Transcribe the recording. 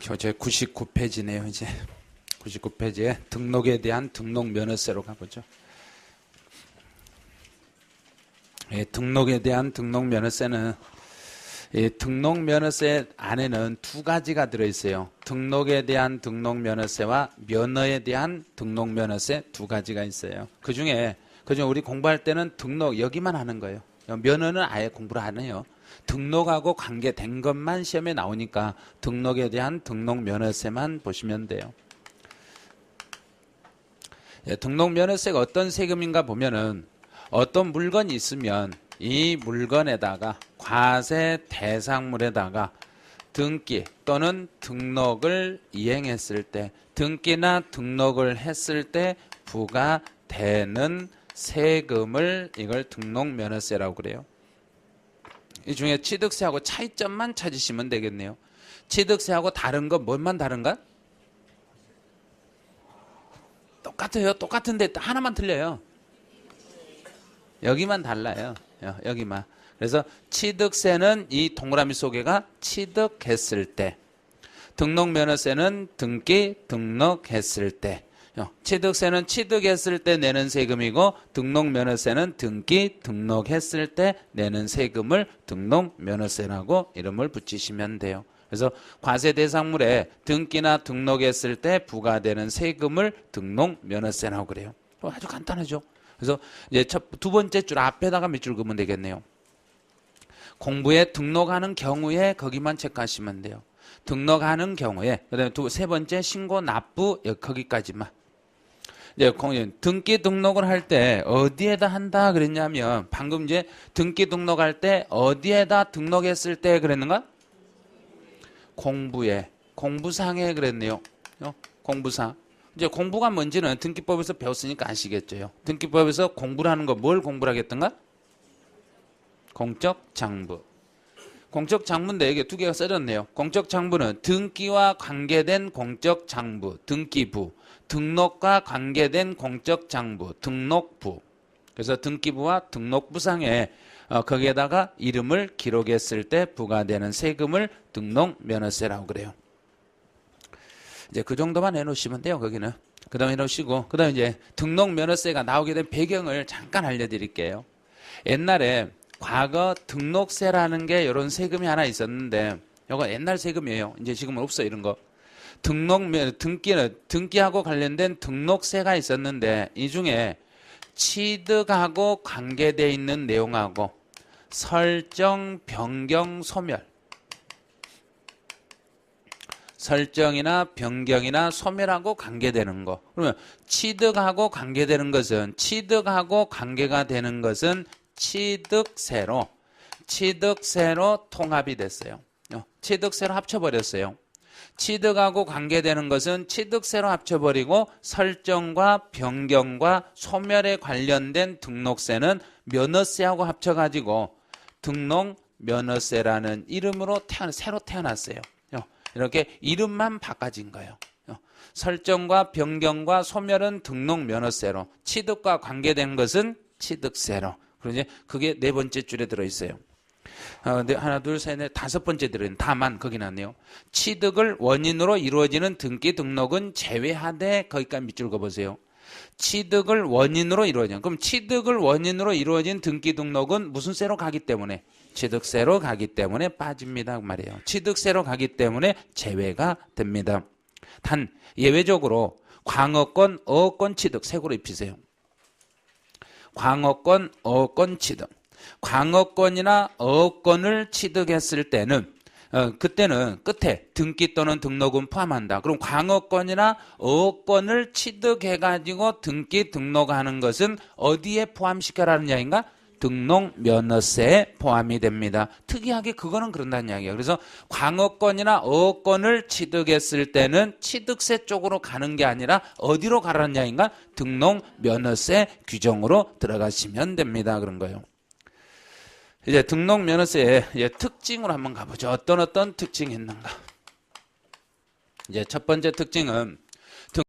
교재 99페이지네요. 이제 99페이지에 등록에 대한 등록 면허세로 가보죠. 예, 등록에 대한 등록 면허세는 이 등록 면허세 안에는 두 가지가 들어있어요. 등록에 대한 등록 면허세와 면허에 대한 등록 면허세 두 가지가 있어요. 그 중에 그중 우리 공부할 때는 등록 여기만 하는 거예요. 면허는 아예 공부를 안 해요. 등록하고 관계된 것만 시험에 나오니까 등록에 대한 등록 면허세만 보시면 돼요. 예, 등록 면허세가 어떤 세금인가 보면은 어떤 물건이 있으면 이 물건에다가 과세 대상물에다가 등기 또는 등록을 이행했을 때 등기나 등록을 했을 때 부과되는 세금을 이걸 등록 면허세라고 그래요. 이 중에 취득세하고 차이점만 찾으시면 되겠네요. 취득세하고 다른 건 뭘만 다른가? 똑같아요. 똑같은데 하나만 틀려요. 여기만 달라요. 여기만. 그래서 취득세는 이 동그라미 속에가 취득했을 때, 등록면허세는 등기 등록했을 때, 취득세는 취득했을 때 내는 세금이고 등록면허세는 등기 등록했을 때 내는 세금을 등록면허세라고 이름을 붙이시면 돼요. 그래서 과세 대상물에 등기나 등록했을 때 부과되는 세금을 등록면허세라고 그래요. 아주 간단하죠. 그래서 이제 첫, 두 번째 줄 앞에다가 몇 줄 그으면 되겠네요. 공부에 등록하는 경우에 거기만 체크하시면 돼요. 등록하는 경우에 그다음에 두, 세 번째 신고 납부 거기까지만. 이제 등기 등록을 할 때 어디에다 한다 그랬냐면 방금 이제 등기 등록할 때 어디에다 등록했을 때 그랬는가? 공부에 공부상에 그랬네요. 어? 공부상. 이제 공부가 뭔지는 등기법에서 배웠으니까 아시겠죠. 등기법에서 공부를 하는 거 뭘 공부를 하겠던가? 공적 장부. 공적 장부인데 이게 두 개가 써졌네요. 공적 장부는 등기와 관계된 공적 장부, 등기부, 등록과 관계된 공적 장부, 등록부. 그래서 등기부와 등록부상에 어, 거기에다가 이름을 기록했을 때 부과되는 세금을 등록 면허세라고 그래요. 이제 그 정도만 해놓으시면 돼요. 거기는. 그 다음에 해놓으시고 그 다음에 이제 등록 면허세가 나오게 된 배경을 잠깐 알려드릴게요. 옛날에 과거 등록세라는 게 이런 세금이 하나 있었는데 이거 옛날 세금이에요. 이제 지금은 없어 이런 거. 등록 등기는 등기하고 관련된 등록세가 있었는데 이 중에 취득하고 관계돼 있는 내용하고 설정, 변경, 소멸 설정이나 변경이나 소멸하고 관계되는 거. 그러면 취득하고 관계되는 것은 취득하고 관계가 되는 것은 취득세로 취득세로 통합이 됐어요. 어, 취득세로 합쳐버렸어요. 취득하고 관계되는 것은 취득세로 합쳐버리고 설정과 변경과 소멸에 관련된 등록세는 면허세하고 합쳐가지고 등록 면허세라는 이름으로 태어나, 새로 태어났어요. 어, 이렇게 이름만 바꿔진 거예요. 어, 설정과 변경과 소멸은 등록 면허세로 취득과 관계된 것은 취득세로 그러니 그게 네 번째 줄에 들어있어요. 어, 네, 하나, 둘, 셋, 넷, 다섯 번째 들어있는 다만 거기 나네요. 취득을 원인으로 이루어지는 등기 등록은 제외하되 거기까지 밑줄 그어보세요. 취득을 원인으로 이루어지는 그럼 취득을 원인으로 이루어진 등기 등록은 무슨 세로 가기 때문에 취득세로 가기 때문에 빠집니다 그 말이에요. 취득세로 가기 때문에 제외가 됩니다. 단 예외적으로 광어권, 어권 취득 세고로 입히세요. 광어권, 어권 취득. 광어권이나 어권을 취득했을 때는 어, 그때는 끝에 등기 또는 등록은 포함한다. 그럼 광어권이나 어권을 취득해가지고 등기 등록하는 것은 어디에 포함시켜라는 이야기인가? 등록 면허세에 포함이 됩니다. 특이하게 그거는 그런다는 이야기예요. 그래서 광어권이나 어권을 취득했을 때는 취득세 쪽으로 가는 게 아니라 어디로 가라는 이야기인가? 등록 면허세 규정으로 들어가시면 됩니다. 그런 거예요. 이제 등록 면허세의 특징으로 한번 가보죠. 어떤 어떤 특징이 있는가? 이제 첫 번째 특징은